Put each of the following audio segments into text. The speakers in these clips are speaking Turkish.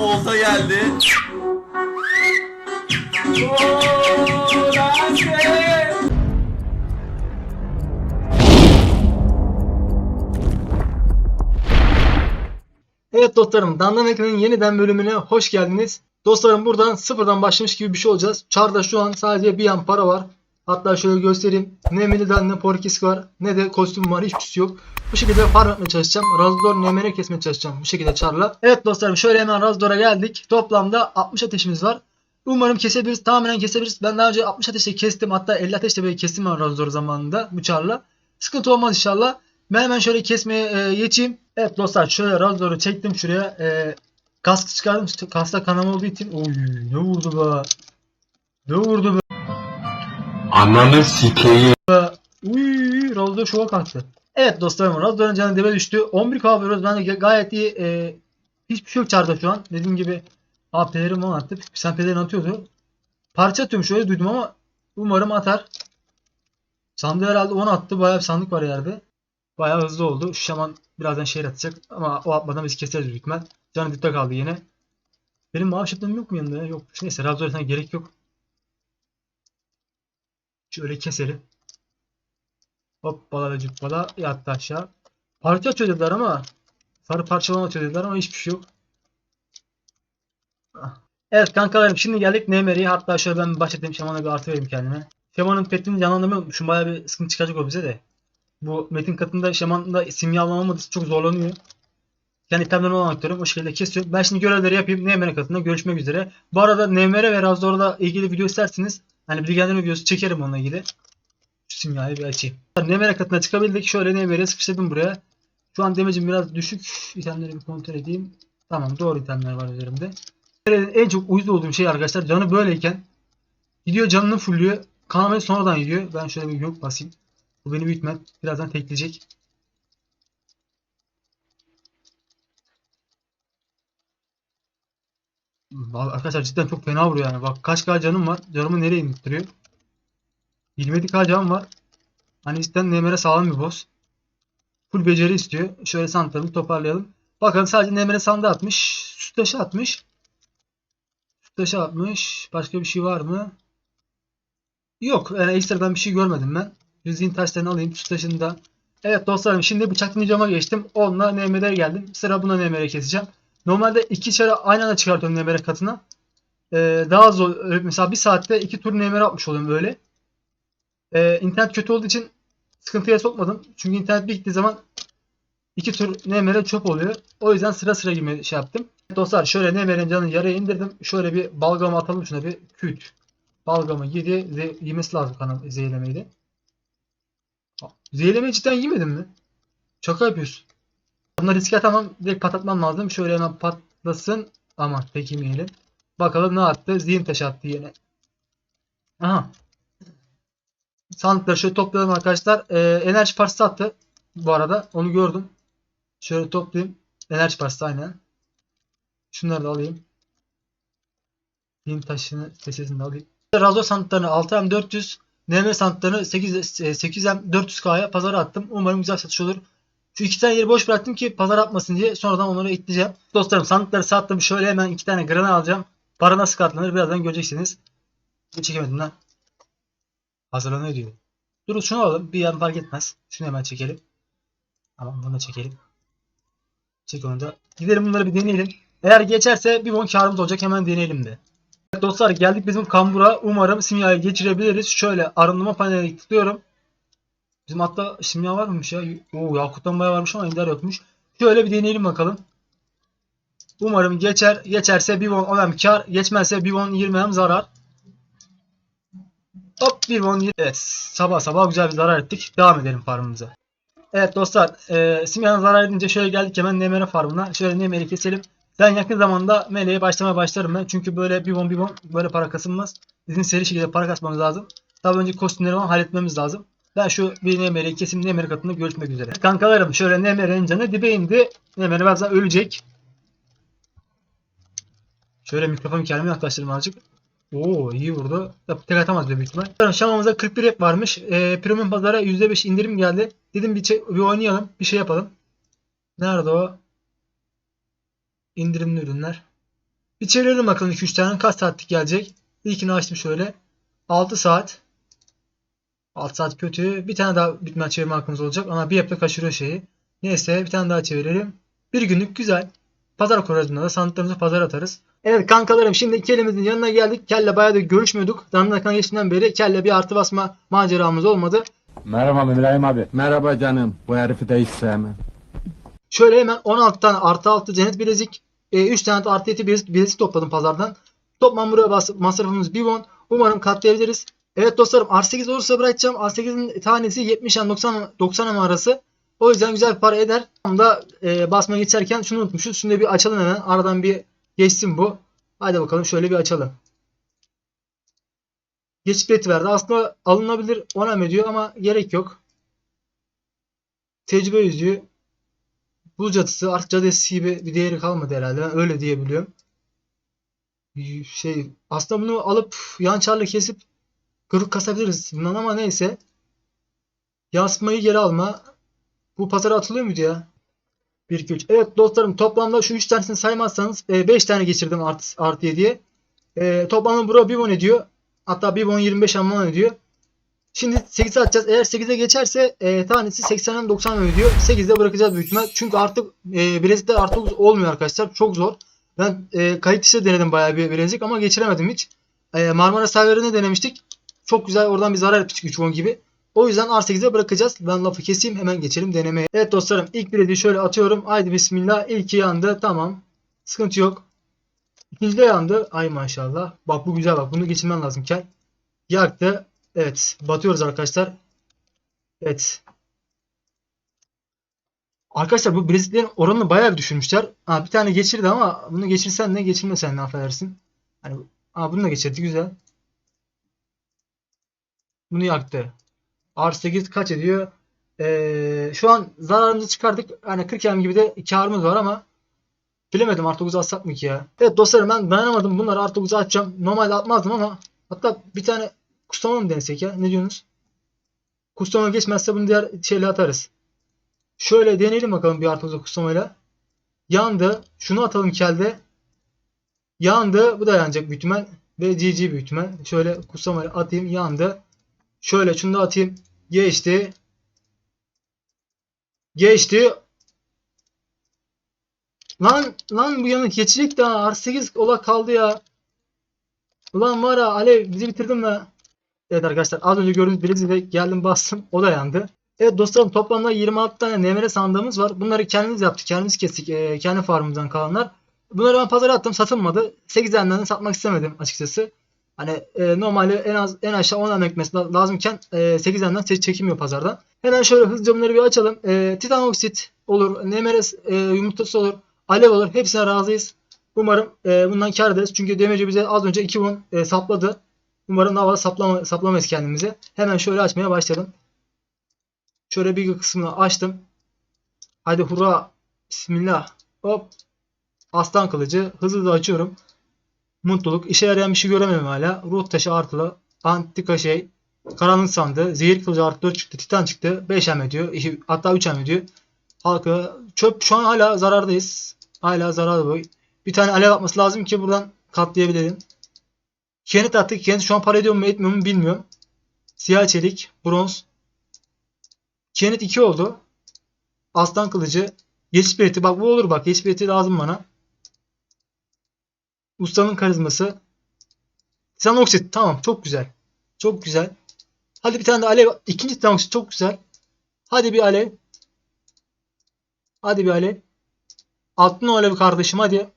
Olta geldi. Evet dostlarım, Dandan Ekran'ın yeniden bölümüne hoş geldiniz. Dostlarım buradan sıfırdan başlamış gibi bir şey olacağız. Çarda şu an sadece bir yan para var. Hatta şöyle göstereyim. Ne Milidan ne Porkis var ne de kostüm var hiçbir şey yok. Bu şekilde farm etmeye çalışacağım. Razdor Nemer'e kesmeye çalışacağım bu şekilde Char'la. Evet dostlarım şöyle hemen Razdor'a geldik. Toplamda 60 ateşimiz var. Umarım kesebiliriz. Tamamen kesebiliriz. Ben daha önce 60 ateşte kestim. Hatta 50 ateşte böyle kestim ben Razdor zamanında bu Char'la. Sıkıntı olmaz inşallah. Ben hemen şöyle kesmeye e, geçeyim. Evet dostlar şöyle Razdor'u çektim şuraya. E, kask çıkardım. Kaskta kanama olduğu için. Oy ne vurdu be. Ne vurdu be. Ananı sikeyim. Uy Razdor şova kalktı. Evet dostlarım Razdor'un canı dibe düştü. 11k vuruyoruz. Ben de gayet iyi. E, hiçbir şey yok çarda şu an. Dediğim gibi AP'lerim onu attı. Senpelerini atıyordu. Parça atıyorum şöyle duydum ama umarım atar. Sandığı herhalde 10 attı. Bayağı bir sandık var yerde. Bayağı hızlı oldu. Şu şaman birazdan şehir atacak. Ama o atmadan biz keseriz büyük. Canı dipte kaldı yine. Benim maaş atlarım yok mu yanında? ya? Yok. Neyse Razor'a gerek yok. Şöyle keselim. Hoppala ve cuppala yattı aşağı. Parça atıyor dediler ama sarı parçalama atıyor dediler ama hiçbir şey yok. Ah. Evet kankalarım şimdi geldik Neymeri'ye. Hatta şöyle ben bir başlatayım Şaman'a bir artı vereyim kendime. Şaman'ın petini canlandırmayı unutmuşum. Bayağı bir sıkıntı çıkacak o bize de. Bu metin katında Şaman'da simya almamamız çok zorlanıyor. Yani itemden olan o şekilde kesiyor. Ben şimdi görevleri yapayım. Neymeri katında görüşmek üzere. Bu arada Neymeri ve Razdor'la ilgili video isterseniz hani bilgilendirme videosu çekerim onunla ilgili. Şu simyayı bir açayım. Neymeri katına çıkabildik. Şöyle Neymeri'ye sıkıştırdım buraya. Şu an demecim biraz düşük. İtemleri bir kontrol edeyim. Tamam doğru itemler var üzerimde. En çok uyuz olduğum şey arkadaşlar canı böyleyken gidiyor canını fulluyor. Kanamayı sonradan yiyor. Ben şöyle bir yok basayım. Bu beni büyütmez. Birazdan tekleyecek. Arkadaşlar cidden çok fena vuruyor yani. Bak kaç k canım var. Canımı nereye indiriyor? 27 k canım var. Hani cidden Nemer'e sağlam bir boss. Full beceri istiyor. Şöyle santralı toparlayalım. Bakalım sadece Nemer'e sandığı atmış. Süt atmış. Süt atmış. Başka bir şey var mı? Yok. Yani ekstradan bir şey görmedim ben. Rizin taşlarını alayım. Süt da. Evet dostlarım şimdi bıçak ninjama geçtim. Onunla Nemer'e geldim. Sıra buna Nemer'e keseceğim. Normalde iki çare aynı anda çıkartıyorum Nemer'e katına. Ee, daha zor. Mesela bir saatte iki tur Nemer'e atmış oluyorum böyle. Ee, internet kötü olduğu için sıkıntıya sokmadım. Çünkü internet bir gittiği zaman iki tur Nemer'e çöp oluyor. O yüzden sıra sıra gibi şey yaptım. Dostlar şöyle Nemer'in canını yarıya indirdim. Şöyle bir balgama atalım şuna bir küt. Balgamı yedi. Yemesi lazım kanal zehirlemeyi de. Zehirlemeyi cidden yemedin mi? Şaka yapıyorsun. Buna riske atamam. Direkt patlatmam lazım. Şöyle hemen patlasın. Ama pek yemeyelim. Bakalım ne attı? Zihin taşı attı yine. Aha. Sandıkları şöyle toplayalım arkadaşlar. Ee, enerji parçası attı. Bu arada. Onu gördüm. Şöyle toplayayım. Enerji parçası aynen. Şunları da alayım. Zihin taşını sesini de alayım. Razo sandıklarını 6M 400 NM sandıklarını 8, 8M 400K'ya pazara attım. Umarım güzel satış olur. Şu iki tane yeri boş bıraktım ki pazar atmasın diye sonradan onları ekleyeceğim. Dostlarım sandıkları sattım. Şöyle hemen iki tane grana alacağım. Para nasıl katlanır birazdan göreceksiniz. Bir çekemedim lan. Hazırlanıyor diyor. Dur şunu alalım. Bir yan fark etmez. Şunu hemen çekelim. Tamam bunu da çekelim. Çek onu da. Gidelim bunları bir deneyelim. Eğer geçerse bir bon karımız olacak. Hemen deneyelim de. Dostlar geldik bizim kambura. Umarım simyayı geçirebiliriz. Şöyle arınma paneline tıklıyorum. Bizim hatta simya var mıymış ya? Oo Yakut'tan bayağı varmış ama Ender yokmuş. Şöyle bir deneyelim bakalım. Umarım geçer. Geçerse bir won 10 kar. Geçmezse bir won 20 hem zarar. Hop bir won 20. Evet sabah sabah güzel bir zarar ettik. Devam edelim farmımıza. Evet dostlar e, simyanın zarar edince şöyle geldik hemen Nemere farmına. Şöyle Nemere'yi keselim. Ben yakın zamanda meleğe başlamaya başlarım ben. Çünkü böyle bir won bir won böyle para kasılmaz. Bizim seri şekilde para kasmamız lazım. Tabii önce kostümleri falan halletmemiz lazım. Ben şu bir Nemer'i kesim Nemer katında görüşmek üzere. Kankalarım şöyle Nemer'in canı dibe indi. Nemer birazdan ölecek. Şöyle mikrofon kendime yaklaştırayım azıcık. Oo iyi vurdu. Tek atamaz büyük ihtimal. Şamamızda 41 rep varmış. E, premium pazara %5 indirim geldi. Dedim bir, şey- bir oynayalım. Bir şey yapalım. Nerede o? İndirimli ürünler. Bir çevirelim bakalım 2-3 tane kaç saatlik gelecek. İlkini açtım şöyle. 6 saat. 6 saat kötü. Bir tane daha bitmez çevirme hakkımız olacak ama bir yapıda kaçırıyor şeyi. Neyse bir tane daha çevirelim. Bir günlük güzel. Pazar kurarız buna da. Sandıklarımızı pazar atarız. Evet kankalarım şimdi kelimizin yanına geldik. Kelle bayağı da görüşmüyorduk. Dandakan geçtiğinden beri kelle bir artı basma maceramız olmadı. Merhaba İbrahim abi. Merhaba canım. Bu herifi de hiç sevmem. Şöyle hemen 16 tane artı 6 cennet bilezik, e, 3 tane de artı 7 bilezik, bilezik topladım pazardan. Toplam buraya bas, masrafımız 1 won. Umarım katlayabiliriz. Evet dostlarım R8 olursa bırakacağım. R8'in tanesi 70 yani 90 90 ama arası. O yüzden güzel bir para eder. Tam da e, basma geçerken şunu unutmuşuz. Şunu da bir açalım hemen. Aradan bir geçsin bu. Hadi bakalım şöyle bir açalım. Geçit bileti verdi. Aslında alınabilir ona mı diyor ama gerek yok. Tecrübe yüzüğü Buz cadısı artık cadı eskisi gibi bir değeri kalmadı herhalde. Ben öyle diyebiliyorum. Şey aslında bunu alıp yan çarla kesip kırık kasabiliriz bundan ama neyse. Yansıtmayı geri alma. Bu pazara atılıyor muydu ya? 1 2 3. Evet dostlarım toplamda şu 3 tanesini saymazsanız 5 tane geçirdim artı, artı 7'ye. E, toplamda bura 1 won ediyor. Hatta 1 won 25 amman ediyor. Şimdi 8'e atacağız. Eğer 8'e geçerse e, tanesi 80'den 90 ödüyor. 8'de bırakacağız büyük ihtimal. Çünkü artık e, bilezikler artık olmuyor arkadaşlar. Çok zor. Ben e, kayıt dışı denedim bayağı bir bilezik ama geçiremedim hiç. E, Marmara serverinde denemiştik. Çok güzel oradan bir zarar etmiştik 3 won gibi. O yüzden R8'e bırakacağız. Ben lafı keseyim hemen geçelim denemeye. Evet dostlarım ilk bileziği şöyle atıyorum. Haydi bismillah. İlki yandı. Tamam. Sıkıntı yok. İkinci de yandı. Ay maşallah. Bak bu güzel bak. Bunu geçirmen lazım Kel. Yaktı. Evet. Batıyoruz arkadaşlar. Evet. Arkadaşlar bu bileziklerin oranını bayağı düşürmüşler. Ha, bir tane geçirdi ama bunu geçirsen ne geçirmesen ne affedersin. Hani, ha, bunu da geçirdi. Güzel. Bunu yaktı. R8 kaç ediyor? Ee, şu an zararımızı çıkardık. Yani 40 M gibi de karımız var ama bilemedim R9'u atsak mı ki ya? Evet dostlarım ben dayanamadım. Bunları R9'u atacağım. Normalde atmazdım ama hatta bir tane Kustoma mı denesek ya? Ne diyorsunuz? Kustoma geçmezse bunu diğer şeyle atarız. Şöyle deneyelim bakalım bir artı kustomayla. Yandı. Şunu atalım kelde. Yandı. Bu da yanacak büyük ihtimal. Ve GG büyük ihtimal. Şöyle kustomayla atayım. Yandı. Şöyle şunu da atayım. Geçti. Geçti. Lan lan bu yanık geçecek daha. R8 ola kaldı ya. Ulan var ya Alev bizi bitirdin la. Evet arkadaşlar az önce gördüğünüz bileziğe geldim bastım. O da yandı. Evet dostlarım toplamda 26 tane NMR sandığımız var. Bunları kendimiz yaptık. Kendimiz kestik. E, kendi farmımızdan kalanlar. Bunları ben pazara attım. Satılmadı. 8 tane satmak istemedim açıkçası. Hani e, normalde en az en aşağı 10 tane ekmesi lazımken e, 8 taneden çekilmiyor pazardan. Hemen şöyle hızlıca bunları bir açalım. E, titan oksit olur. NMR e, yumurtası olur. Alev olur. Hepsine razıyız. Umarım e, bundan kar ederiz. Çünkü demeci bize az önce 2 won e, sapladı. Umarım daha fazla saplama, saplamayız kendimizi. Hemen şöyle açmaya başladım. Şöyle bir kısmını açtım. Hadi hurra. Bismillah. Hop. Aslan kılıcı. Hızlı da açıyorum. Mutluluk. İşe yarayan bir şey göremiyorum hala. Ruh taşı artılı. Antika şey. Karanlık sandığı. Zehir kılıcı artı 4 çıktı. Titan çıktı. 5 em ediyor. Hatta 3 em ediyor. Halkı. Çöp. Şu an hala zarardayız. Hala zararlı bu. Bir tane alev atması lazım ki buradan katlayabilelim. Kenet attık. Kenet şu an para ediyor mu etmiyor mu bilmiyorum. Siyah çelik. Bronz. Kenet 2 oldu. Aslan kılıcı. Geçiş bileti. Bak bu olur bak. Geçiş bileti lazım bana. Ustanın karizması. Titan oksit. Tamam. Çok güzel. Çok güzel. Hadi bir tane de alev. İkinci titan oksit. Çok güzel. Hadi bir alev. Hadi bir alev. Attın o alevi kardeşim hadi.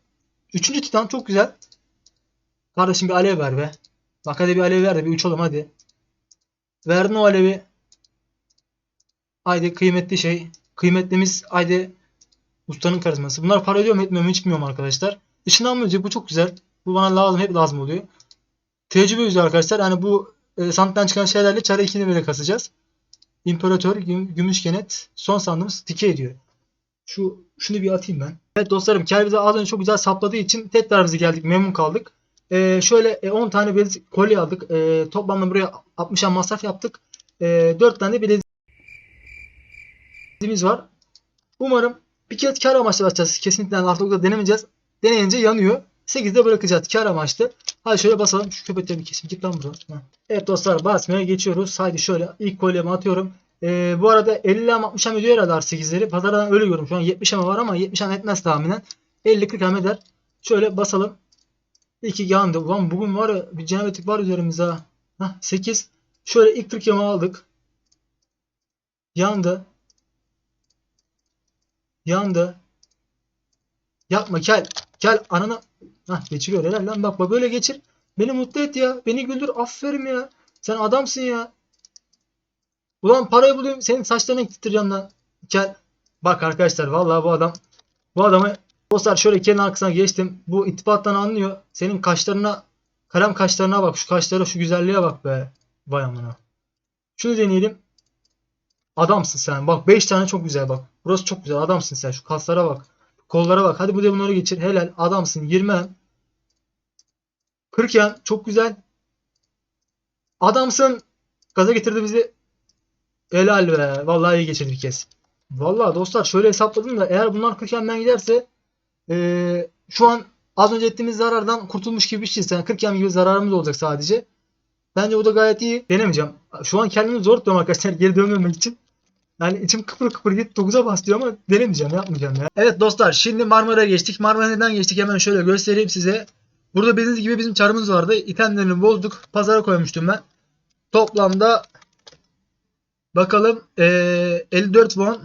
Üçüncü titan çok güzel. Kardeşim bir alev ver be. Bak hadi bir alev ver de bir uçalım hadi. Verdin o alevi. Haydi kıymetli şey. Kıymetlimiz haydi ustanın karizması. Bunlar para ödüyor mu etmiyor mu hiç bilmiyorum arkadaşlar. Işınlanmacı bu çok güzel. Bu bana lazım hep lazım oluyor. Tecrübe yüzü arkadaşlar. Hani bu e, sandıktan çıkan şeylerle çare ikini böyle kasacağız. İmparator, güm, gümüş kenet, son sandığımız dikey ediyor. Şu şunu bir atayım ben. Evet dostlarım Kel az önce çok güzel sapladığı için tekrar bize geldik memnun kaldık. Ee, şöyle e, 10 tane bilezik kolye aldık. Ee, toplamda buraya 60 an masraf yaptık. Ee, 4 tane bileziğimiz var. Umarım bir kez kar amaçlı açacağız. Kesinlikle da denemeyeceğiz. Deneyince yanıyor. 8'de bırakacağız. Kar amaçlı. Hadi şöyle basalım. Şu köpekleri bir kesim. Git lan buradan. Evet dostlar basmaya geçiyoruz. Haydi şöyle ilk kolyemi atıyorum. Ee, bu arada 50 ama 60 ama ediyor herhalde R8'leri. Pazardan öyle görüyorum. Şu an 70 ama var ama 70 ama etmez tahminen. 50-40 ama eder. Şöyle basalım. İki yandı. Ulan bugün var ya bir cenabetlik var üzerimizde ha. Hah 8. Şöyle ilk 40 yama aldık. Yandı. Yandı. Yapma kel. Kel ananı. Hah geçiriyor helal lan. Bak bak böyle geçir. Beni mutlu et ya. Beni güldür. Aferin ya. Sen adamsın ya. Ulan parayı bulayım. Senin saçlarını ektireceğim lan. Kel. Bak arkadaşlar vallahi bu adam bu adamı dostlar şöyle kelin arkasına geçtim. Bu ittifattan anlıyor. Senin kaşlarına kalem kaşlarına bak. Şu kaşlara şu güzelliğe bak be. Vay amına. Şunu deneyelim. Adamsın sen. Bak 5 tane çok güzel bak. Burası çok güzel. Adamsın sen. Şu kaslara bak. Kollara bak. Hadi bu da bunları geçir. Helal. Adamsın. 20 en. 40 en. Çok güzel. Adamsın. Gaza getirdi bizi. Helal be. Vallahi iyi geçirdi bir kez. Vallahi dostlar şöyle hesapladım da eğer bunlar 40 enden giderse eee, şu an az önce ettiğimiz zarardan kurtulmuş gibi bir şeyiz. Yani 40 gibi zararımız olacak sadece. Bence o da gayet iyi. Denemeyeceğim. Şu an kendimi zor tutuyorum arkadaşlar geri dönmemek için. Yani içim kıpır kıpır git 9'a bas ama denemeyeceğim yapmayacağım ya. Evet dostlar şimdi Marmara'ya geçtik. Marmara neden geçtik hemen şöyle göstereyim size. Burada bildiğiniz gibi bizim çarımız vardı. İtemlerini bozduk. Pazara koymuştum ben. Toplamda bakalım eee 54 won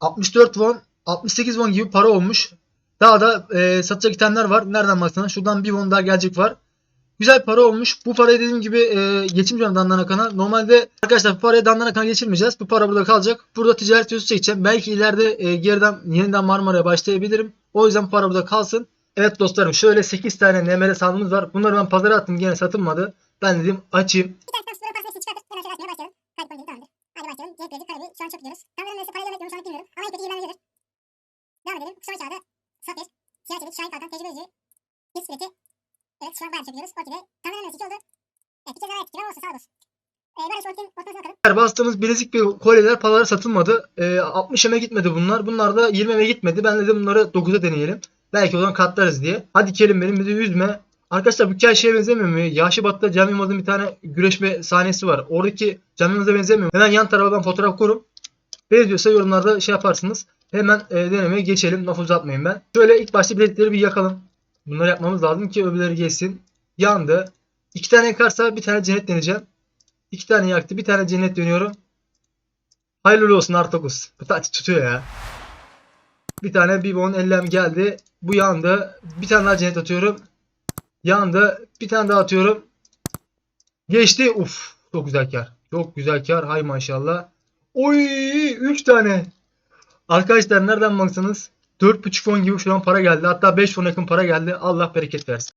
64 won 68 won gibi para olmuş. Daha da eee satacak itemler var. Nereden baksanız şuradan bir won daha gelecek var. Güzel para olmuş. Bu parayı dediğim gibi e, geçirmeyeceğim Dandana Kan'a. Normalde arkadaşlar bu parayı Dandana Kan'a geçirmeyeceğiz. Bu para burada kalacak. Burada ticaret yüzü çekeceğim. Belki ileride e, geriden yeniden Marmara'ya başlayabilirim. O yüzden bu para burada kalsın. Evet dostlarım şöyle 8 tane nemere sandığımız var. Bunları ben pazara attım gene satılmadı. Ben dedim açayım. Bir tane tam sıfıra pasını çıkartıp hemen şöyle açmaya başlayalım. Kayıt boyunca tamamdır. Hadi başlayalım. Cenk Beyazıt Karabi. Şu an çok gidiyoruz. Kameraların neresi parayla bekliyorum şu an bilmiyorum. Ama en kötü 20 gelir. Devam edelim. Sonra çağda. Satir. Siyah çevik. Şahin Kalkan. Tecrübe. His Bileti. Evet şu an bayağı çekiyoruz. Ortada. Kameraların neresi 2 oldu. Evet bir kez daha. Ama olsun sağ olsun. Ee, bastığımız bilezik ve kolyeler paralara satılmadı. E, 60 eme gitmedi bunlar. Bunlar da 20 eme gitmedi. Ben dedim bunları 9'a deneyelim. Belki oradan katlarız diye. Hadi kelim benim bir de yüzme. Arkadaşlar bu hikaye şeye benzemiyor mu? Yaşıbat'ta Cem Yılmaz'ın bir tane güreşme sahnesi var. Oradaki Cem Yılmaz'a benzemiyor. mu? Hemen yan tarafa ben fotoğraf korum. Benziyorsa yorumlarda şey yaparsınız. Hemen e, denemeye geçelim. Laf uzatmayayım ben. Şöyle ilk başta bilekleri bir yakalım. Bunları yapmamız lazım ki öbürleri geçsin. Yandı. İki tane yakarsa bir tane cennet deneyeceğim. İki tane yaktı. Bir tane cennet dönüyorum. Hayırlı olsun R9. Bu tutuyor ya. Bir tane Bibon ellem geldi. Bu yandı. Bir tane daha cennet atıyorum. Yandı. Bir tane daha atıyorum. Geçti. Uf. Çok güzel kar. Çok güzel kar. Hay maşallah. Oy 3 tane. Arkadaşlar nereden baksanız 4.5 fon gibi şu an para geldi. Hatta 5 fon yakın para geldi. Allah bereket versin.